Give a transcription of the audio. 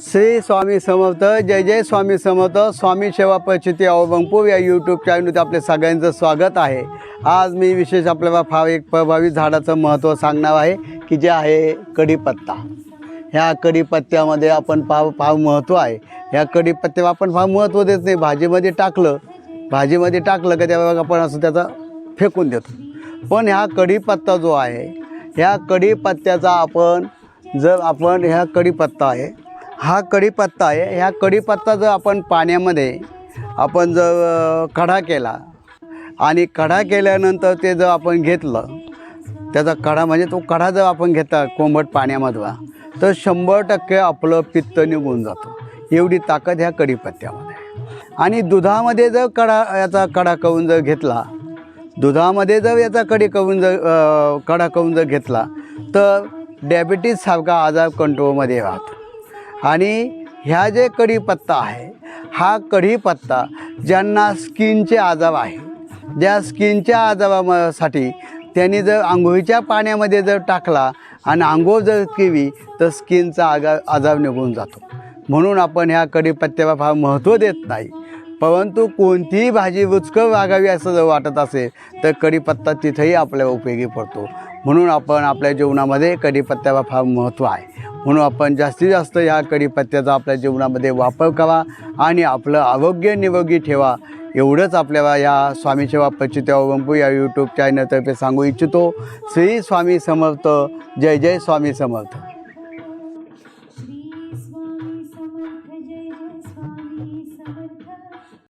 श्री स्वामी समर्थ जय जय स्वामी समर्थ स्वामी सेवा परिचिती अवबंपू या यूट्यूब चॅनलमध्ये आपले सगळ्यांचं स्वागत आहे. आज मी विशेष आपल्याला फार एक प्रभावी झाडाचं महत्त्व सांगणार आहे की जे आहे कढीपत्ता. ह्या कढीपत्त्यामध्ये आपण फार फार महत्त्व आहे. ह्या कढीपत्त्यावर आपण फार महत्त्व देत नाही. भाजीमध्ये टाकलं भाजीमध्ये टाकलं का त्यावेळेला आपण असं त्याचा फेकून देतो. पण ह्या कढीपत्ता जो आहे ह्या कढीपत्त्याचा आपण जर आपण ह्या कढीपत्ता आहे हा कढीपत्ता आहे. ह्या कढीपत्ता जर आपण पाण्यामध्ये आपण जर कढा केला आणि कढा केल्यानंतर ते जर आपण घेतलं त्याचा कढा म्हणजे तो कढा जर आपण घेता कोंबट पाण्यामधला तर शंभर टक्के आपलं पित्त निघून जातं. एवढी ताकद ह्या कढीपत्त्यामध्ये आणि दुधामध्ये जर कडा याचा कडा करून जर घेतला दुधामध्ये जर याचा कडी करून जर कडा करून जर घेतला तर डायबिटीजसारखा आजार कंट्रोलमध्ये राहतो. आणि ह्या जे कढीपत्ता आहे हा कढीपत्ता ज्यांना स्किनचे आजार आहे ज्या स्किनच्या आजारासाठी त्यांनी जर आंघोळीच्या पाण्यामध्ये जर टाकला आणि आंघोळ जर केली तर स्किनचा आजार आजार निघून जातो. म्हणून आपण ह्या कढीपत्त्याला फार महत्त्व देत नाही. परंतु कोणतीही भाजी रुचकर वागावी असं जर वाटत असेल तर कढीपत्ता तिथेही आपल्याला उपयोगी पडतो. म्हणून आपण आपल्या जीवनामध्ये कढीपत्त्याला फार महत्त्व आहे. म्हणून आपण जास्तीत जास्त ह्या कढीपत्त्याचा आपल्या जीवनामध्ये वापर करा आणि आपलं आरोग्य निरोगी ठेवा. एवढंच आपल्याला या स्वामी सेवा पचित्यावंपू या यूट्यूब चॅनलतर्फे सांगू इच्छितो. श्री स्वामी समर्थ. जय जय स्वामी समर्थ.